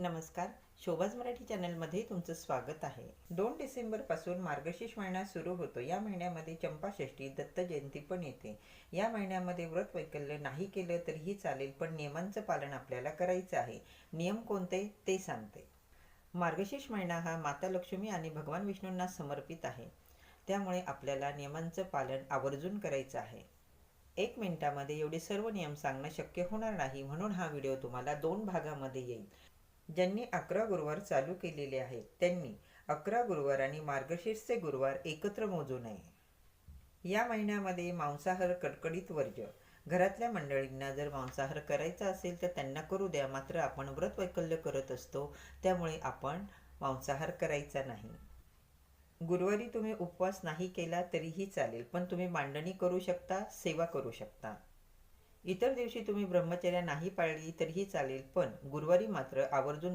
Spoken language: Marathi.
नमस्कार. शोभाज मराठी चॅनलमध्ये तुमचं स्वागत आहे. दोन डिसेंबरपासून मार्गशीर्ष महिना सुरू होतो. या महिन्यामध्ये चंपाषष्ठी दत्त जयंती पण येते. या महिन्यामध्ये व्रत वैकल्य नाही केलं तरीही चालेल पण नियमांचं पालन आपल्याला करायचं आहे. नियम कोणते? ते सांगते. मार्गशीर्ष महिना हा माता लक्ष्मी आणि भगवान विष्णूंना समर्पित आहे. त्यामुळे आपल्याला नियमांचं पालन आवर्जून करायचं आहे. एक मिनिटामध्ये एवढे सर्व नियम सांगणं शक्य होणार नाही म्हणून हा व्हिडिओ तुम्हाला दोन भागामध्ये येईल. ज्यांनी अकरा गुरुवार चालू केलेले आहेत त्यांनी अकरा गुरुवार आणि मार्गशीर्षचे गुरुवार एकत्र मोजू नये. या महिन्यामध्ये मांसाहार कडकडीत वर्ज्य. घरातल्या मंडळींना जर मांसाहार करायचा असेल तर त्यांना करू द्या मात्र आपण व्रत वैकल्य करत असतो त्यामुळे आपण मांसाहार करायचा नाही. गुरुवारी तुम्ही उपवास नाही केला तरीही चालेल पण तुम्ही मांडणी करू शकता सेवा करू शकता. इतर दिवशी तुम्ही ब्रह्मचर्या नाही पाळली तरीही चालेल पण गुरुवारी मात्र आवर्जून